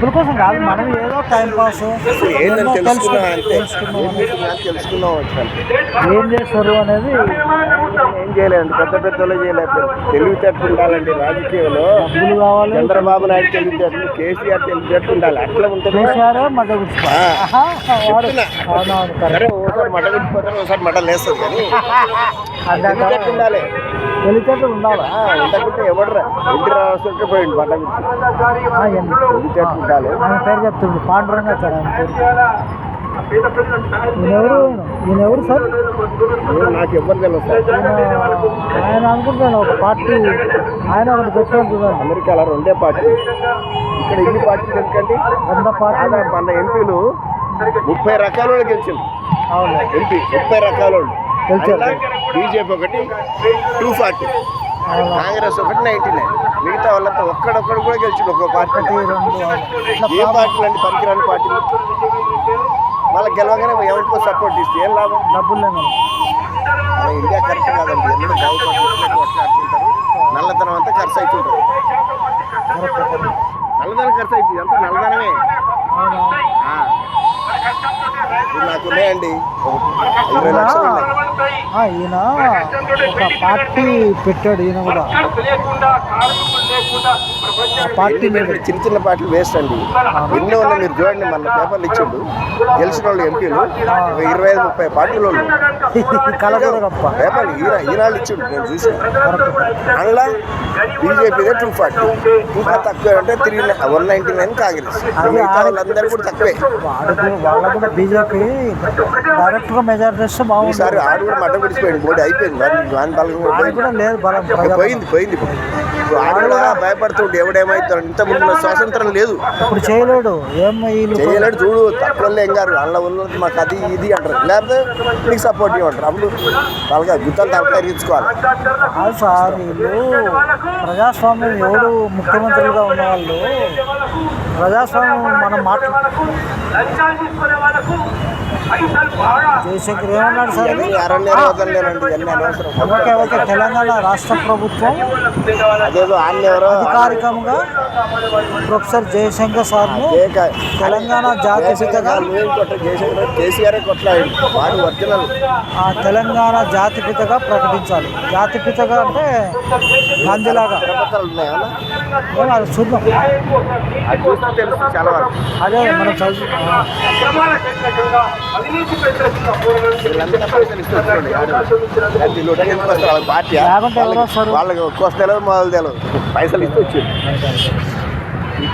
డబ్బుల కోసం కాదు మనం ఏదో టైం పాస్ తెలుసుకున్నాం ఏం చేస్తారు అనేది ఏం చేయలేదు పెద్ద పెద్దలు చేయలేదు. తెలివితేటలు ఉండాలండి రాజకీయంలో. డబ్బులు కావాలి. చంద్రబాబు నాయుడు తెలివితేటలు కేసీఆర్ తెలివితేటలు ఉండాలి. అట్లా ఉంటుంది కేసీఆర్ కరెక్ట్ ఒకసారి లేస్తుంది కానీ ఉండాలి. తెలివితేటలు ఉండాలా? ఉండకుంటే ఎవడరా? ఇంటి రావాల్సి పోయింది ఎన్ని- తెలివితేటలు ఉండాలి. ఆయన పేరు చెప్తుండ్రు పాండురంగా సార్ ఆయన పేరు? ఈయన ఎవరు? ఈయన ఎవరు సార్? నాకు ఎవరు ఈయన ఆయన అనుకుంటాను ఒక పార్టీ. ఆయన ఒకటి పెట్టుకుంటున్నాను అమెరికాలో రెండే పార్టీ ఇక్కడ ఇన్ని పార్టీలు ఎందుకండి? వంద పార్టీ మన ఎంపీలు ముప్పై రకాల వాళ్ళు గెలిచింది అవును. ఎంపీ ముప్పై రకాల వాళ్ళు. గెలిచారు. బీజేపీ ఒకటి టూ ఫార్టీ. కాంగ్రెస్ ఒకటి నైన్టీ నైన్. మిగతా వాళ్ళంతా ఒక్కడొక్కడు కూడా గెలిచిండు ఒక్కో పార్టీ. ఏ పార్టీలు అండి పనికిరాని పార్టీలు వాళ్ళకి గెలవగానే ఎవరికో సపోర్ట్ ఇస్తే ఏం లాభం? డబ్బులు మన ఇండియా కరెక్ట్ కాదండి. ఎన్నడూ భయపడుతుంటారు కొట్లాడుతుంటారు నల్లతనం అంతా ఖర్చు అవుతుంటారు నల్లధనం ఖర్చు అవుతుంది అంతా నల్లధనమే అవును ఆ. ఇప్పుడు నాకు ఉన్నాయండి. ఈయన ఒక పార్టీ పెట్టాడు ఈయన కూడా. ఆ పార్టీ చిన్న చిన్న పార్టీలు వేస్ట్ అండి. ఎన్నో ఉన్నాయి మీరు చూడండి మన పేపర్లు ఇచ్చిండు. గెలిచిన వాళ్ళు ఎంపీలు. ఇరవై ఐదు ముప్పై పార్టీలు వాళ్ళు కలగూర గొప్ప. పేపర్లు ఈన ఈనాళ్ళు ఇచ్చిండు నేను చూసి అందులో బీజేపీదే టూ ఫార్టీ. ఇంకా తక్కువ అంటే three one ninety nine Congress. వాళ్ళందరూ కూడా తక్కువే. వాడు వాళ్ళకు కూడా బీజేపీ డైరెక్ట్గా మెజారిటీ వస్తే ఈసారి ఆడు కూడా మడ్డ విడిచిపోయింది మోడీ అయిపోయింది వాని బలం కూడా పోయింది. కూడా లేదు బలం. పోయింది పోయింది ఇప్పుడు. ఆడు కూడా భయపడుతుండే ఎవడేమవుతాడు ఇంత ముందు స్వాతంత్రం లేదు. ఇప్పుడు చేయలేడు. ఏం చేయలేడు చూడు. తక్కువ ఏం గారు వాళ్ళ ఉన్నది మాకు అది ఇది అంటారు. లేకపోతే నీకు సపోర్ట్ ఇవ్వంటారు అప్పుడు వాళ్ళగా గుత్తాలు తలకాయ తీర్చుకోవాలి కాదు సార్ వీళ్ళు ప్రజాస్వామ్యం ఎవడు ముఖ్యమంత్రులుగా ఉన్న వాళ్ళు ప్రజాస్వామ్యం మనం మాట్లా జయశంకర్ ఏమన్నాడు సార్ ఓకే ఓకే తెలంగాణ రాష్ట్ర ప్రభుత్వం అధికారికంగా ప్రొఫెసర్ జయశంకర్ సార్ను ఏక- తెలంగాణ జాతీయ పితగా ఆ తెలంగాణ జాతిపితగా ప్రకటించాలి. జాతిపితగా అంటే గాంధీలాగా. చూద్దాం. అదే మనం చదువు పైసలు ఇస్తూ వాళ్ళకి పైసలు ఇస్తూ